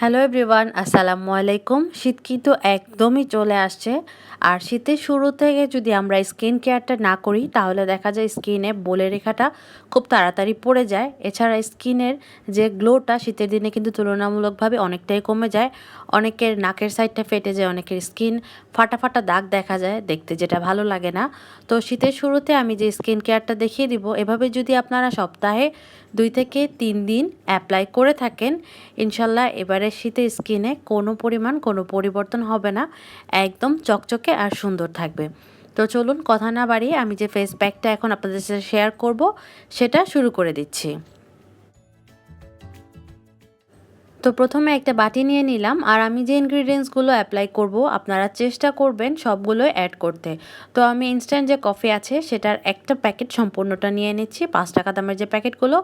Hello everyone আসসালামু আলাইকুম। শীত কিন্তু একদমই চলে আসছে। আর শীতের শুরু থেকে যদি আমরা স্কিন কেয়ারটা না করি, তাহলে দেখা যায় স্কিনে বলে রেখাটা খুব তাড়াতাড়ি পড়ে যায়। এছাড়া স্কিনের যে গ্লোটা শীতের দিনে কিন্তু তুলনামূলকভাবে অনেকটাই কমে যায়। অনেকের নাকের সাইডটা ফেটে যায়, অনেকের স্কিন ফাটা ফাটা দাগ দেখা যায়। দেখতে যেটা ভালো লাগে না। তো শীতের শুরুতে আমি যে স্কিন কেয়ারটা দেখিয়ে দিব, এভাবে যদি আপনারা সপ্তাহে দুই থেকে তিন দিন অ্যাপ্লাই করে থাকেন, ইনশাল্লাহ এবারে শীতে স্কিনে কোনো পরিমাণ কোনো পরিবর্তন হবে না, একদম চকচকে আর সুন্দর থাকবে। তো চলুন কথা না বাড়িয়ে আমি যে ফেস প্যাকটা এখন আপনাদের সাথে শেয়ার করব, সেটা শুরু করে দিচ্ছি। তো প্রথমে একটা বাটি নিয়ে নিলাম আর আমি যে ইনগ্রিডিয়েন্টসগুলো অ্যাপ্লাই করব, আপনারা চেষ্টা করবেন সবগুলো অ্যাড করতে। তো আমি ইনস্ট্যান্ট যে কফি আছে, সেটার একটা প্যাকেট সম্পূর্ণটা নিয়ে নিচ্ছি। পাঁচ টাকা দামের যে প্যাকেটগুলো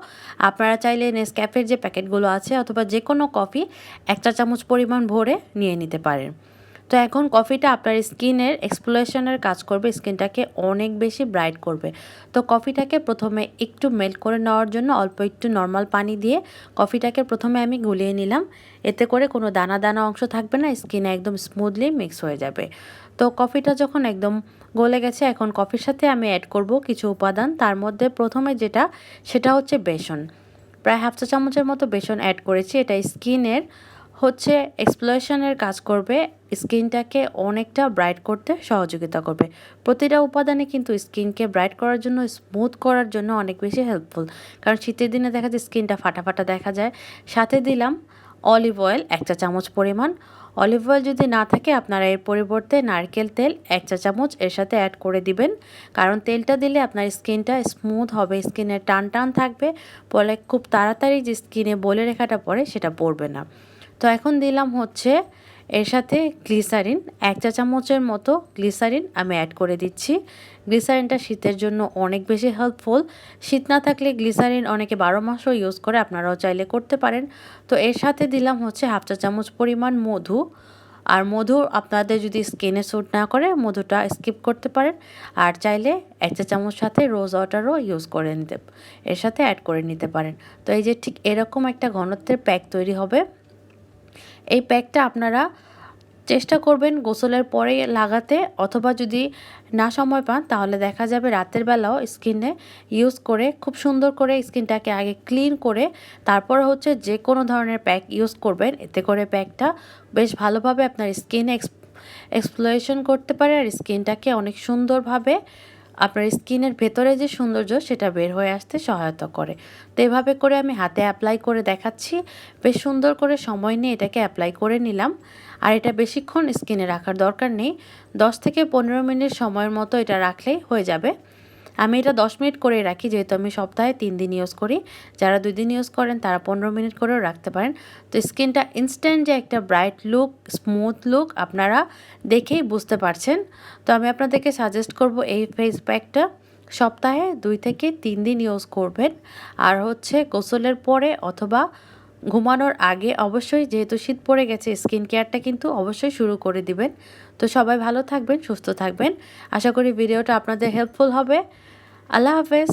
আপনারা চাইলে নেসক্যাফের যে প্যাকেটগুলো আছে, অথবা যে কোনো কফি একটা চামচ পরিমাণ ভরে নিয়ে নিতে পারেন। তো এখন কফিটা আপনার স্কিনের এক্সপ্লোরেশনের কাজ করবে, স্কিনটাকে অনেক বেশি ব্রাইট করবে। তো কফিটাকে প্রথমে একটু মেল্ট করে নেওয়ার জন্য অল্প একটু নর্মাল পানি দিয়ে কফিটাকে প্রথমে আমি গুলিয়ে নিলাম। এতে করে কোনো দানা দানা অংশ থাকবে না, স্কিনে একদম স্মুথলি মিক্স হয়ে যাবে। তো কফিটা যখন একদম গলে গেছে, এখন কফির সাথে আমি অ্যাড করব কিছু উপাদান। তার মধ্যে প্রথমে যেটা, সেটা হচ্ছে বেসন। প্রায় হাফ চা চামচের মতো বেসন অ্যাড করেছি। এটা স্কিনের হচ্ছে এক্সপ্লোরেশনের কাজ করবে স্কিনটাকে অনেকটা ব্রাইট করতে সহযোগিতা করবে। প্রতিটা উপাদানে কিন্তু স্কিনকে ব্রাইট করার জন্য স্মুথ করার জন্য অনেক বেশি হেল্পফুল কারণ শীতের দিনে দেখা যায় স্কিনটা ফাটা ফাটা দেখা যায়। সাথে দিলাম অলিভ অয়েল এক চা চামচ পরিমাণ। অলিভ অয়েল যদি না থাকে, আপনারা এর পরিবর্তে নারকেল তেল এক চা চামচ এর সাথে অ্যাড করে দিবেন। কারণ তেলটা দিলে আপনার স্কিনটা স্মুথ হবে স্কিনের টান টান থাকবে। ফলে খুব তাড়াতাড়ি যে স্কিনে বলে রেখাটা পড়ে, সেটা পড়বে না। তো এখন দিলাম হচ্ছে এর সাথে গ্লিসারিন, এক চা চামচের মতো গ্লিসারিন আমি অ্যাড করে দিচ্ছি। গ্লিসারিনটা শীতের জন্য অনেক বেশি হেল্পফুল শীত না থাকলে গ্লিসারিন অনেকে বারো মাসও ইউজ করে, আপনারাও চাইলে করতে পারেন। তো এর সাথে দিলাম হচ্ছে হাফ চা চামচ পরিমাণ মধু। আর মধু আপনাদের যদি স্কিনে স্যুট না করে, মধুটা স্কিপ করতে পারেন। আর চাইলে এক চা চামচ সাথে রোজ ওয়াটারও ইউজ করে নিতে, এর সাথে অ্যাড করে নিতে পারেন। তো এই যে ঠিক এরকম একটা ঘনত্বের প্যাক তৈরি হবে। এই প্যাকটা আপনারা চেষ্টা করবেন গোসলের পরে লাগাতে অথবা যদি না সময় পান, তাহলে দেখা যাবে রাতের বেলাও স্কিনে ইউজ করে, খুব সুন্দর করে স্কিনটাকে আগে ক্লিন করে তারপর হচ্ছে যে কোনো ধরনের প্যাক ইউজ করবেন। এতে করে প্যাকটা বেশ ভালোভাবে আপনার স্কিনে এক্সপ্লোরেশন করতে পারে আর স্কিনটাকে অনেক সুন্দরভাবে আপনার স্কিনের ভেতরে যে সৌন্দর্য, সেটা বের হয়ে আসতে সহায়তা করে। তো এভাবে করে আমি হাতে অ্যাপ্লাই করে দেখাচ্ছি। বেশ সুন্দর করে সময় নিয়ে এটাকে অ্যাপ্লাই করে নিলাম। আর এটা বেশিক্ষণ স্কিনে রাখার দরকার নেই। দশ থেকে পনেরো মিনিট সময়ের মতো এটা রাখলেই হয়ে যাবে। আমি এটা দশ মিনিট করে রাখি, যেহেতু আমি সপ্তাহে তিন দিন ইউজ করি। যারা দুই দিন ইউজ করেন, তারা পনেরো মিনিট করেও রাখতে পারেন। তো স্কিনটা ইনস্ট্যান্ট যে একটা ব্রাইট লুক স্মুথ লুক আপনারা দেখেই বুঝতে পারছেন। তো আমি আপনাদেরকে সাজেস্ট করব এই ফেস প্যাকটা সপ্তাহে দুই থেকে তিন দিন ইউজ করবেন। আর হচ্ছে গোসলের পরে অথবা ঘুমানোর আগে অবশ্যই যেহেতু শীত পড়ে গেছে স্কিন কেয়ারটা কিন্তু অবশ্যই শুরু করে দিবেন। তো সবাই ভালো থাকবেন, সুস্থ থাকবেন। আশা করি ভিডিওটা আপনাদের হেল্পফুল হবে। আল্লাহ হাফেজ।